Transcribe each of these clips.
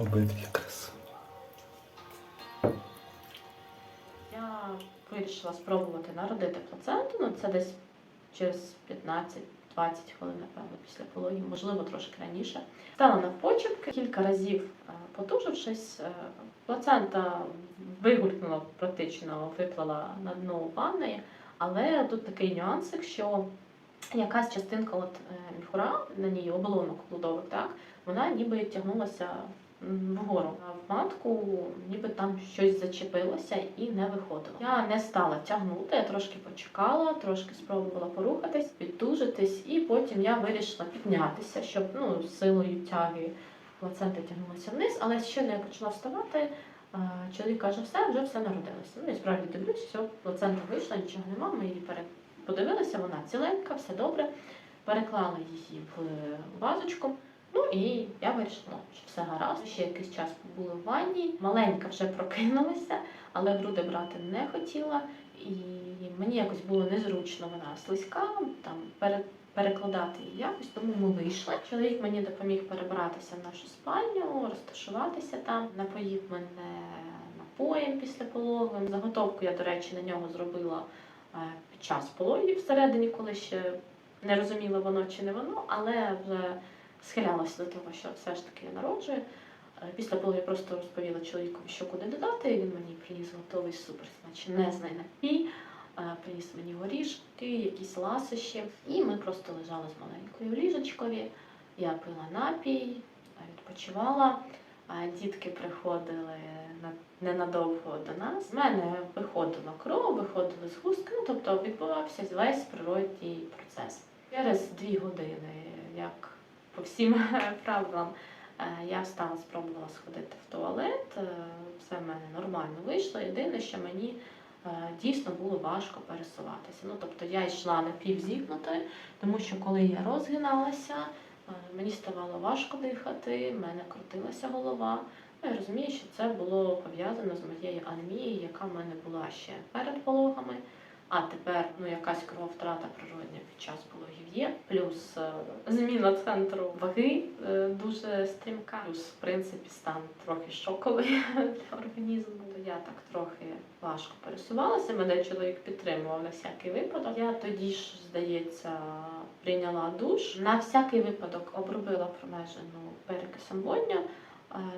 Обидві красиві. Я вирішила спробувати народити плаценту. Ну, це десь через 15-20 хвилин, напевно, після пологів, можливо, трошки раніше. Стала навпочепки, кілька разів е, потужившись, е, плацента вигулькнула практично, виплала на дно ванної, але тут такий нюансик, що якась частинка от е, міхура на ній оболонок плодових, так, вона ніби тягнулася вгору. В матку ніби там щось зачепилося і не виходило. Я не стала тягнути, я трошки почекала, трошки спробувала порухатись, підтужитись, і потім я вирішила піднятися, щоб ну, силою тяги плацента тягнулася вниз, але щойно я почала вставати. Чоловік каже, все, вже все народилося. Ну, і справді дивлюсь, все, плацента вийшла, нічого нема, ми її пере... подивилися, вона ціленька, все добре. Переклала її в вазочку. Ну і я вирішила, що все гаразд. Ще якийсь час побула в ванні. Маленька вже прокинулася, але груди брати не хотіла. І мені якось було незручно, вона слизька, там пере- перекладати її якось, тому ми вийшли. Чоловік мені допоміг перебратися в нашу спальню, розташуватися там, напоїв мене напоєм після пологів. Заготовку я, до речі, на нього зробила е, під час пологів всередині, коли ще не розуміла воно чи не воно, але вже схилялася до того, що все ж таки я народжую. Е, Після пологів я просто розповіла чоловікові, що куди додати. Він мені приніс готовий супер смачнезний напій, е, приніс мені горішки, якісь ласощі. І ми просто лежали з маленькою в ліжечкові. Я пила напій, е, відпочивала. Дітки приходили ненадовго до нас. З мене виходила кров, виходили згустки, ну тобто відбувався весь природній процес. Через дві години, як по всім правилам, е, я встала, спробувала сходити в туалет. е, Все в мене нормально вийшло. Єдине, що мені е, дійсно було важко пересуватися. Ну тобто я йшла напівзігнутою, тому що коли я розгиналася, мені ставало важко дихати, в мене крутилася голова. Ну, я розумію, що це було пов'язано з моєю анемією, яка в мене була ще перед пологами. А тепер ну якась крововтрата природня під час пологів є. Плюс е, зміна центру ваги е, дуже стрімка. Плюс, в принципі, стан трохи шоковий для організму. То я так трохи важко пересувалася. Мене чоловік підтримував на всякий випадок. Я тоді ж, здається, прийняла душ. На всякий випадок обробила промежену перекисом водню.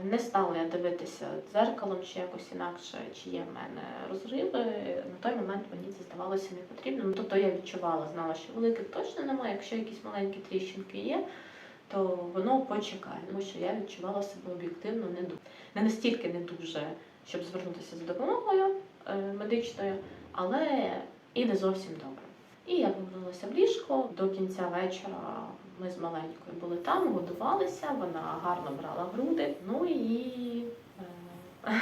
Не стала я дивитися дзеркалом чи якось інакше, чи є в мене розриви. На той момент мені це здавалося не потрібно. Ну, тобто я відчувала, знала, що великих точно немає. Якщо якісь маленькі тріщинки є, то воно почекає. Тому що я відчувала себе об'єктивно не дуже. Не настільки не дуже, щоб звернутися за допомогою е, медичною, але і не зовсім добре. І я повернулася в ліжко. До кінця вечора ми з маленькою були там, годувалися, вона гарно брала груди. Ну і е,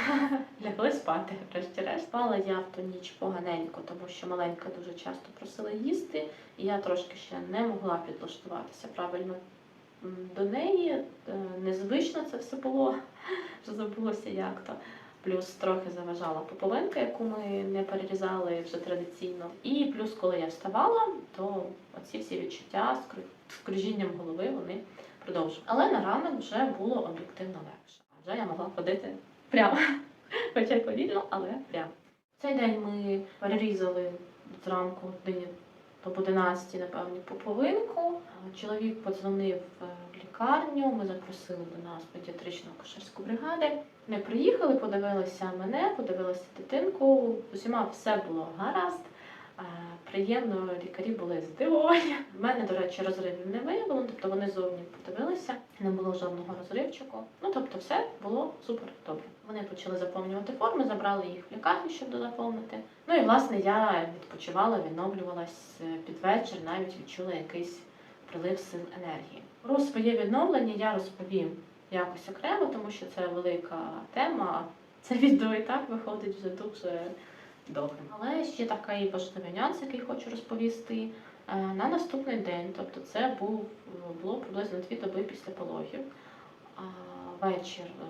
лягли спати, врешті-решт. Спала я в ту ніч поганенько, тому що маленька дуже часто просила їсти, і я трошки ще не могла підлаштуватися правильно до неї. Е, Незвично це все було, вже забулося як то. Плюс трохи заважала пополинка, яку ми не перерізали вже традиційно. І плюс, коли я вставала, то оці всі відчуття з кру- кружінням голови вони продовжували. Але на ранок вже було об'єктивно легше. Вже я могла ходити прямо, хоча й повільно, але прямо. Цей день ми перерізали зранку годині об 11, напевно, поповинку. Чоловік подзвонив е, в лікарню, ми запросили до нас педіатричну акушерську бригаду. Ми приїхали, подивилися мене, подивилися дитинку. Усіма все було гаразд. Приємно, лікарі були здивовані. У мене, до речі, розривів не виявлено, тобто вони зовні подивилися, не було жодного розривчику. Ну тобто, все було супер добре. Вони почали заповнювати форми, забрали їх в лікарню, щоб дозаповнити. Ну і власне я відпочивала, відновлювалась е, під вечір, навіть відчула якийсь прилив сил енергії. Про своє відновлення я розповім якось окремо, тому що це велика тема. Це відео і так виходить вже дуже довгим. Але ще такий важливий нюанс, який хочу розповісти. Е, На наступний день, тобто це був було приблизно дві доби після пологів. Вечір, е,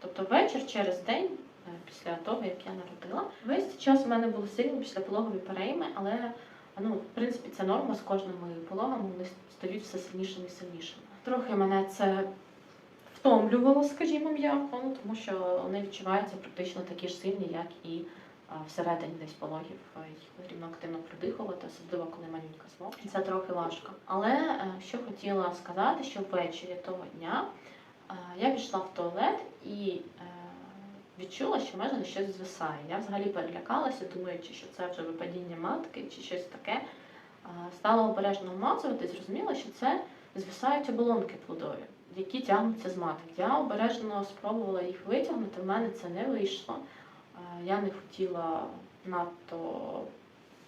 тобто вечір через день е, після того, як я народила. Весь час в мене були сильні післяпологові перейми, але ну, в принципі це норма з кожними пологами, вони стають все сильнішими і сильнішими. Трохи мене це втомлювало, скажімо м'яко, ну, тому що вони відчуваються практично такі ж сильні, як і всередині десь пологів. Е, Їх потрібно активно продихувати, особливо коли малюнка смокче. Це трохи важко. Але е, що хотіла сказати, що ввечері того дня е, я пішла в туалет і відчула, що в мене щось звисає. Я взагалі перелякалася, думаючи, що це вже випадіння матки чи щось таке. Стала обережно вмазувати і зрозуміла, що це звисають оболонки плодові, які тягнуться з маток. Я обережно спробувала їх витягнути, в мене це не вийшло. А, Я не хотіла надто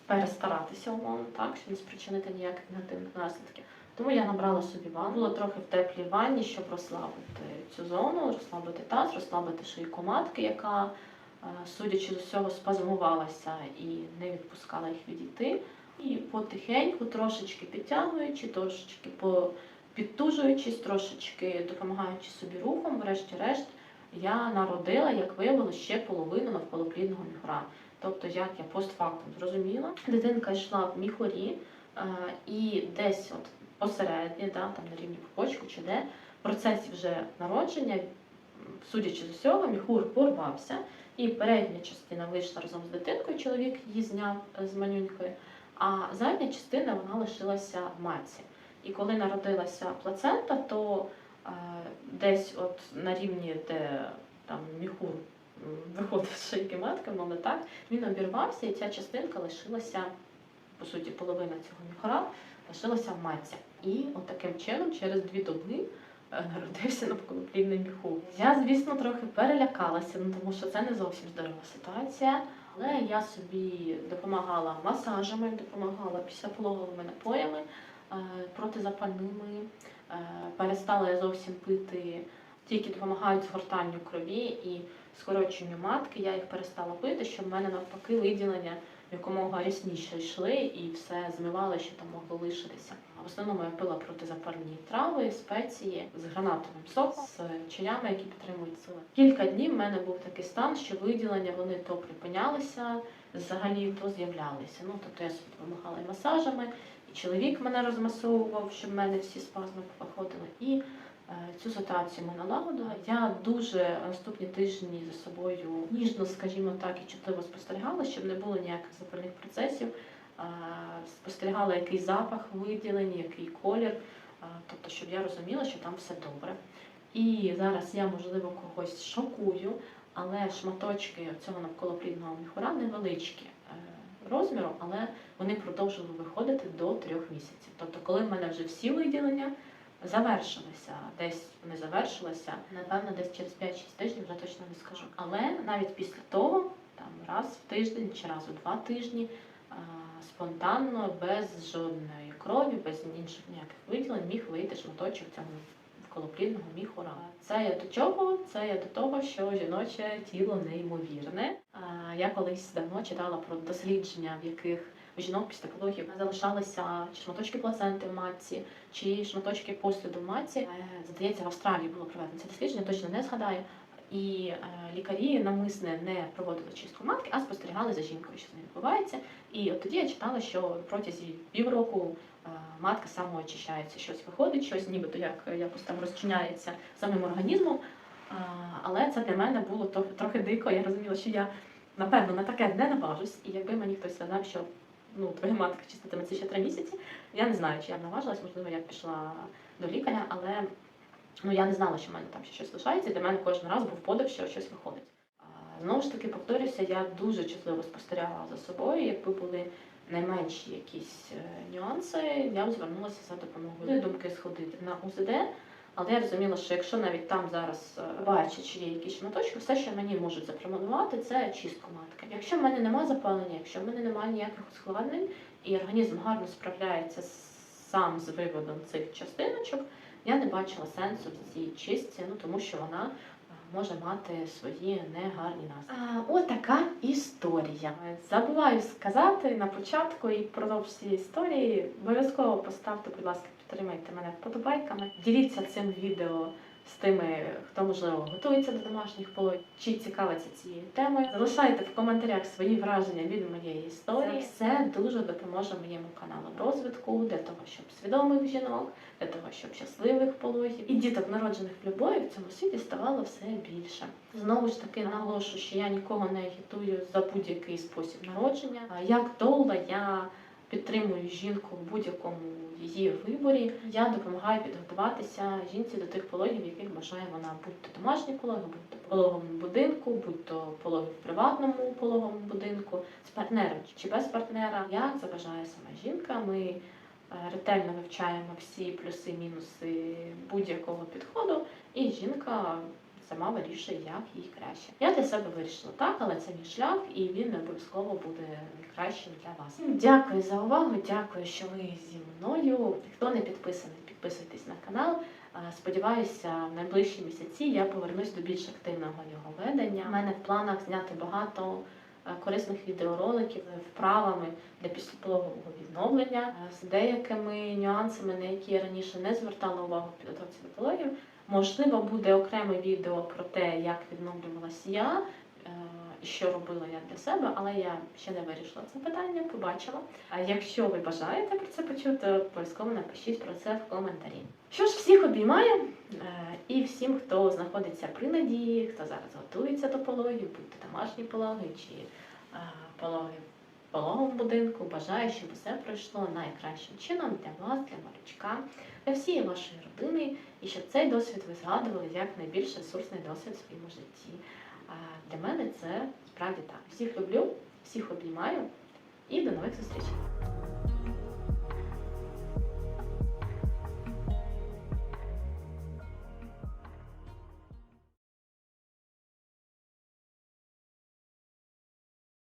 перестаратися, умовно, так, щоб не спричинити ніяких негативних наслідків. Тому я набрала собі ванну, трохи в теплій ванні, щоб розслабити цю зону, розслабити таз, розслабити шийку матки, яка, е, судячи з усього, спазмувалася і не відпускала їх відійти. І потихеньку, трошечки підтягуючи, трошечки підтужуючись, трошечки допомагаючи собі рухом, врешті-решт, я народила, як виявилося, ще половину навколоплідного міхура. Тобто, як я постфактум зрозуміла, дитинка йшла в міхурі, е, і десь от посередині, да, там на рівні пупочку чи де, в процесі вже народження, судячи з усього, міхур порвався, і передня частина вийшла разом з дитинкою, чоловік її зняв е, з манюнькою, а задня частина вона лишилася в матці. І коли народилася плацента, то десь от на рівні, де там міхур виходив з шийки матки, мовно так, він обірвався, і ця частинка лишилася, по суті, половина цього міхура лишилася в матці. І от таким чином, через дві доби е, народився навколоплідний міхур. Я, звісно, трохи перелякалася, ну, тому що це не зовсім здорова ситуація. Але я собі допомагала масажами, допомагала післяпологовими напоями, протизапальними. Е, Перестала я зовсім пити ті, які допомагають згортанню крові і скороченню матки. Я їх перестала пити, щоб в мене навпаки виділення якомога рясніше йшли і все змивали, що там могло лишитися. В основному я пила протизапальні трави, спеції з гранатовим соком, з чаями, які підтримують сили. Кілька днів в мене був такий стан, що виділення вони то припинялися, взагалі то з'являлися. Ну тобто я допомагала і масажами, чоловік мене розмасовував, щоб в мене всі спазми походили. І е, цю ситуацію ми налагодили. Я дуже наступні тижні за собою ніжно, скажімо так, і чутливо спостерігала, щоб не було ніяких запальних процесів. Е, Спостерігала, який запах виділений, який колір, е, тобто, щоб я розуміла, що там все добре. І зараз я, можливо, когось шокую, але шматочки цього навколоплідного міхура невеличкі розміру, але вони продовжили виходити до трьох місяців. Тобто, коли в мене вже всі виділення завершилися, десь вони завершилися, напевно, десь через 5-6 тижнів, вже точно не скажу. Але навіть після того, там раз в тиждень чи раз у два тижні, спонтанно, без жодної крові, без інших ніяких виділень, міг вийти шматочок цього навколоплідного міхура. Це я до чого? Це я до того, що жіноче тіло неймовірне. Я колись давно читала про дослідження, в яких у жінок після пологів залишалися чи шматочки плаценти в матці, чи шматочки посліду в матці. Е, Здається, в Австралії було проведено це дослідження, точно не згадаю. І е, лікарі навмисне не проводили чистку матки, а спостерігали за жінкою, що з нею відбувається. І от тоді я читала, що протязі півроку е, матка самоочищається, щось виходить, щось нібито як якось там розчиняється самим організмом. Але це для мене було трохи дико. Я розуміла, що я напевно на таке не наважусь. І якби мені хтось сказав, що ну, твоя матка чиститиметься ще три місяці, я не знаю, чи я б наважилась, можливо, я б пішла до лікаря, але ну, я не знала, що в мене там ще щось лишається. і Для мене кожен раз був подив, що щось виходить. Знову ж таки, повторюся, я дуже чутливо спостерігала за собою. Якби були найменші якісь е, нюанси, я б звернулася за допомогою. Думки сходити на УЗД, але я розуміла, що якщо навіть там зараз е, чи є якісь шматочки, все, що мені можуть запропонувати, це чистку матки. Якщо в мене немає запалення, якщо в мене немає ніяких ускладнень, і організм гарно справляється сам з виводом цих частиночок, я не бачила сенсу в цій чистці, ну тому що вона може мати свої негарні наслідки. Отака історія. Забуваю сказати на початку і впродовж цієї історії. Обов'язково поставте, будь ласка, підтримайте мене вподобайками. Діліться цим відео з тими, хто можливо готується до домашніх пологів, чи цікавиться цією темою. Залишайте в коментарях свої враження від моєї історії. Це все дуже допоможе моєму каналу в розвитку для того, щоб свідомих жінок, для того, щоб щасливих пологів і діток, народжених в любові, в цьому світі ставало все більше. Знову ж таки наголошую, що я нікого не агітую за будь-який спосіб народження. Як доула я підтримую жінку в будь-якому її виборі. Я допомагаю підготуватися жінці до тих пологів, яких бажає вона, будь то домашні пологи, будь то в пологовому будинку, будь то пологи в приватному пологовому будинку, з партнером чи без партнера. Як забажає сама жінка. Ми е, ретельно вивчаємо всі плюси-мінуси будь-якого підходу, і жінка сама вирішує, як їй краще. Я для себе вирішила так, але це мій шлях, і він не обов'язково буде кращим для вас. Дякую за увагу, дякую, що ви зі мною. Хто не підписаний, підписуйтесь на канал. Сподіваюся, в найближчі місяці я повернусь до більш активного його ведення. У мене в планах зняти багато корисних відеороликів вправами для післяпологового відновлення з деякими нюансами, на які я раніше не звертала увагу в підготовці до пологів. Можливо, буде окреме відео про те, як відновлювалася я е, що робила я для себе, але я ще не вирішила це питання, побачила. А якщо ви бажаєте про це почути, обов'язково напишіть про це в коментарі. Що ж, всіх обіймаю е, і всім, хто знаходиться при надії, хто зараз готується до пологів, будь то домашні пологи чи е, пологи в пологовому будинку, бажаю, щоб усе пройшло найкращим чином для вас, для малючка, для всієї вашої родини, і щоб цей досвід ви згадували як найбільш ресурсний досвід в своєму житті. Для мене це справді так. Всіх люблю, всіх обіймаю і до нових зустрічей.